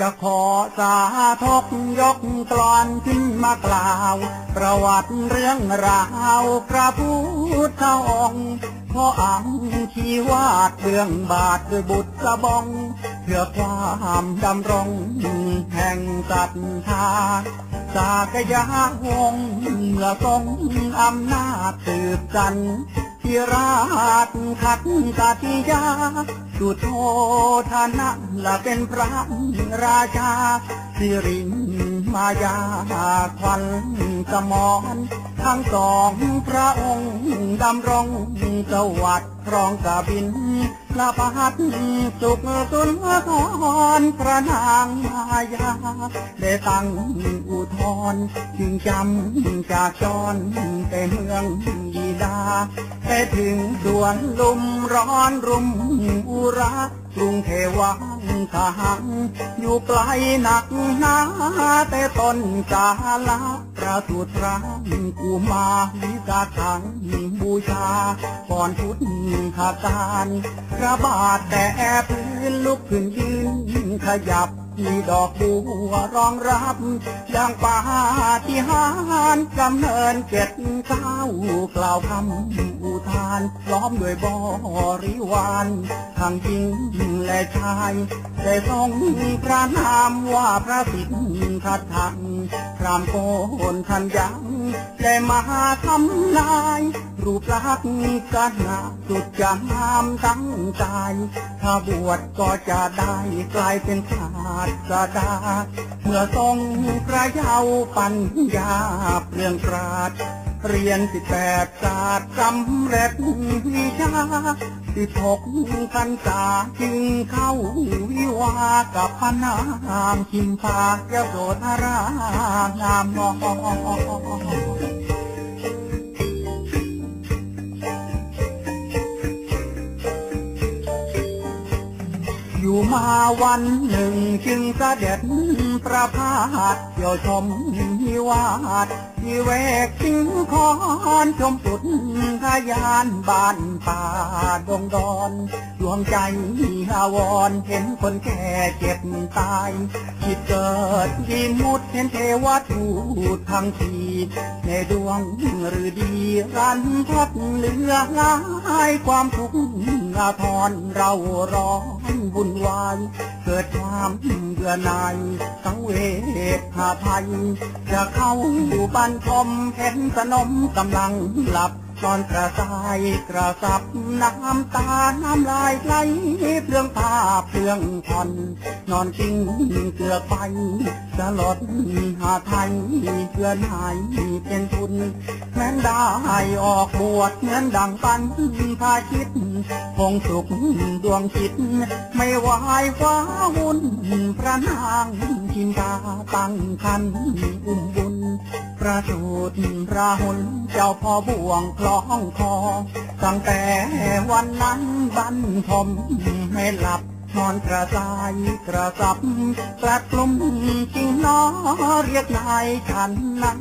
จะขอสาทกยกกลอนขึ้นมากล่าว ประวัติเรื่องราวพระพุทธองค์ขออังชีวาดเรื่องบาทด้วยบุตรกระบอง เพื่อความดำรงแห่งศรัทธาสากยาวงศ์เมื่อทรงอำนาจสืบกัน ธีราชขัดกติยาสุโธธนะละเป็นพระราชา สิริมายาควันสมอน ทั้งสองพระองค์ดำรงสวัสดิ์ครองกบิน ละพัดสุขสุนทรพระนางมายา ได้ตั้งอุทธรจึงจำจากจรแต่เมืองยีดาไปถึงสวนลุมร้อนรุมอุรากรุงเทวังทหัง อยู่ไกลหนักหนาแต่ต้นกาลา พระสุตรังกูมาวิกาทังบูชาก่อนพุทธาการพระบาทแต่พื้นลุกขึ้นยืนขยับมีดอกบัวรองรับอย่างปาฏิหาริย์กำเนินเก็ดข้าวกล่าวคำ ทานล้อมด้วยบริวารทั้งหญิงและชายได้ทรงพระนามว่าพระสิทธิ์ทัดทังพรามโกนทันยังได้มาทำลาย รูปลักษณ์กันนาสุดจะงามตั้งใจถ้าบวชก็จะได้กลายเป็นขาดสดาเมื่อทรงพระเยาว์ปัญญาเปลืองปราด เรียนสิบแปดศาสตร์สำเร็จวิชาสิบหกพรรษาจึงเข้าวิวากับพระนางคิมพายโสธรางามมองอยู่มาวันหนึ่งจึงเสด็จประพาสเที่ยวชมวิวาทที่แวกสิงคอนชมสุดทะยานบ้านป่าดงดอนดวงใจอาวรเห็นคนแก่เจ็บตายคิดเกิดยิมุดเห็นเทวทูตทั้งทีในดวงหรือดีรันพัดเหลือหลายความทุกข์อาทรเราร้อนวุ่นวายเกิดความ บื่อหน่ายสังเวชหาภัย จะเข้าอยู่บ้านชมเห็นสนมกำลังหลับ นอนกระสายกระสับน้ำตา น้ำลายไหลเปลืองผ้าเปลืองผ่อนนอนจริงเกลือกไปสลดหาไทยเพื่อนหายเป็นทุนแม้นได้ออกบวชเหมือนดังปันพาคิดคงสุขดวงจิต ไม่วายฟ้าวุ่นพระนางชินตาตั้งคันอุ้มบุญ ประสูติพระหุนเจ้าพ่อบ่วงคล้องคอ ตั้งแต่วันนั้นบันทมให้หลับนอนกระจายกระสับกระกลุ่มจริงน้อเรียกนายฉันนั้น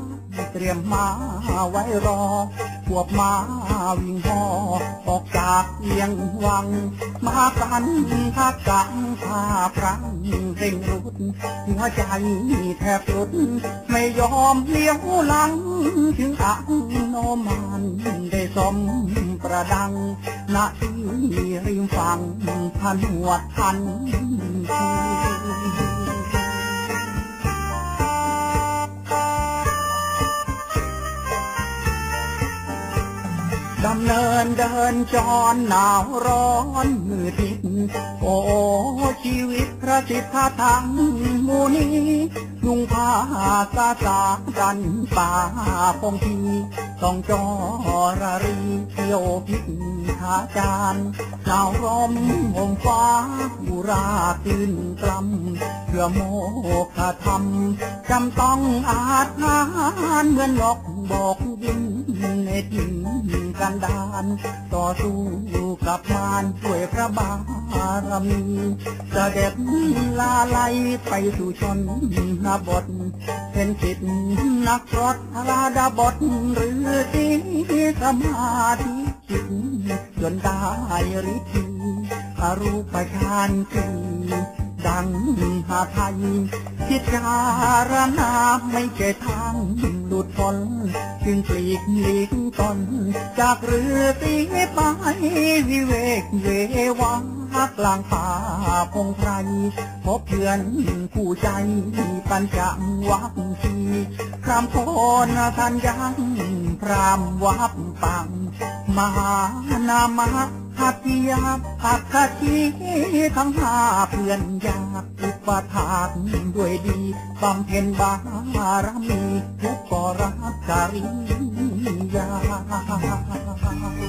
เตรียมมาไว้รอ พวกมาวิ่งหอออกจากเอียงวัง มากันทักกังพาพรังเร่งรุดหัวใจแทบหลุด ไม่ยอมเลี้ยวหลัง ถึงอังโนมานได้สมประดังณที่ริมฝั่งพันหัวดพันที เนินเดินจรหนาวร้อนมือทิศโอ้ชีวิตพระสิทธาทังมูนีนุ่งผ้าสาสากันป่าพงทีต้องจอระรีเที่ยวพิษหาจานหนาวร้อมงฟ้าบุราตื่นกลำเพื่อโมกธรรมจำต้องอาจนานเหมือนหลอกบอกดินในดิน กันดานต่อสู้กับมารด้วยพระบารมีเสด็จลาไลไปสู่ชนนบทเป็นจิตนักรถลาดาบทหรือที่สมาธิจิตจนได้ฤทธิ์อรูปฌานคือดังหาไทยพิจารณาไม่ใช่ทาง หลุดพ้นจึงปลีกหลีกตน จากเรือตีไปวิเวกเววังกลางป่าพงไพรพบเพื่อนคู่ใจปัญจวัคคีครามโนทันยังพรามวับปัง มหานามหัตถยาหัตถทีทั้งห้าเพื่อนยาก ประทานด้วยดีบำเพ็ญบารมีทุกปรักจริยา